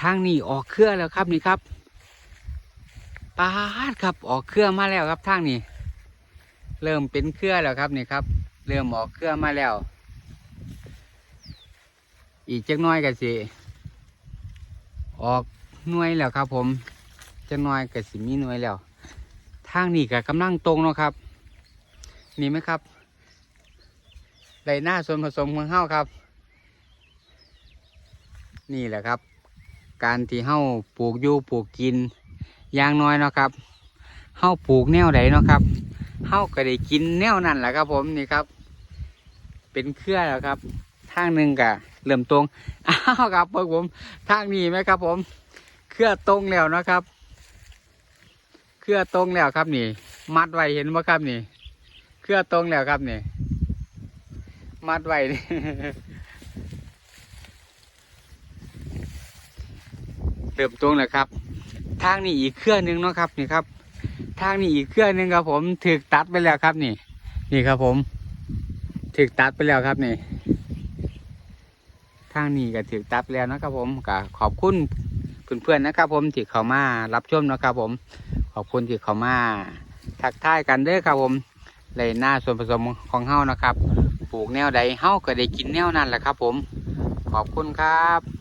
ทางนี้ออกเครือแล้วครับนี่ครับปาดครับออกเครือมาแล้วครับทางนี้ เริ่มเป็นเครือแล้วครับนี่ครับ เริ่มออกเครือมาแล้ว อีกจักน้อยก็สิออกหน่วยแล้วครับ ผมจักน้อยก็สิมีหน่วยแล้วทางนี้ก็กำลังตรงเนาะครับ นี่ไหมครับไรหน้าส่วนผสมของเฮ้าครับ นี่แหละครับ การที่เฮ้าปลูกอยู่ปลูกกินอย่างน้อยเนาะครับเฮ้าปลูกแนวใดเนาะครับเฮ้าก็ได้กินแนวนั่นแหละครับผมนี่ครับ เป็นเครือแล้วครับทางหนึ่งกะเริ่มตรงอ้าวครับพวกผมทางนี้ไหมครับ ผมเครือตรงแล้วนะครับเครือตรงแล้วครับนี่ มัดไว้เห็นไหมครับนี่เครือตรงแล้วครับนี่ มัดไว้ เริ่มตรงแล้วครับ ทางนี้อีกเครื่อหนึ่งเนาะครับนี่ครับ ทางนี้อีกเครื่อหนึ่งครับผมถึกตัดไปแล้วครับนี่ นี่ครับผมถึกตัดไปแล้วครับนี่ ทางนี้ก็ถึกตัดไปแล้วนะครับผมก็ขอบคุณเพื่อนๆนะครับผมที่เขามารับชมนะครับผม ขอบคุณที่เขามาทักทายกันเด้อครับผมเลยหน้าส่วนผสมของเฮ้านะครับ ปลูกแนวใดเฮ้าก็ได้กินแนวนั้นแหละครับผม ขอบคุณครับ